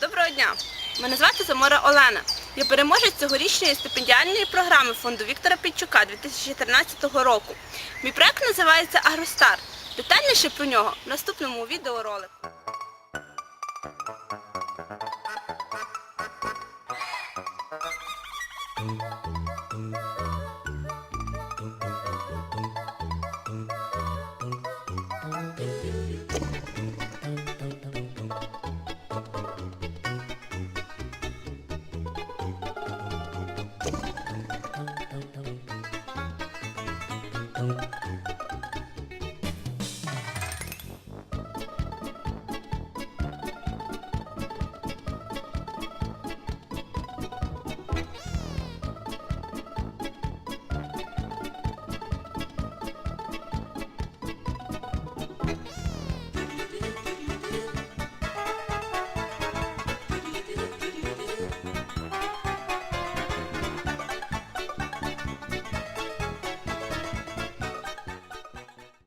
Доброго дня! Мене звати Замора Олена. Я переможець цьогорічної стипендіальної програми фонду Віктора Пінчука 2014 року. Мій проект називається Агростар. Детальніше про нього в наступному відеоролику. Oh.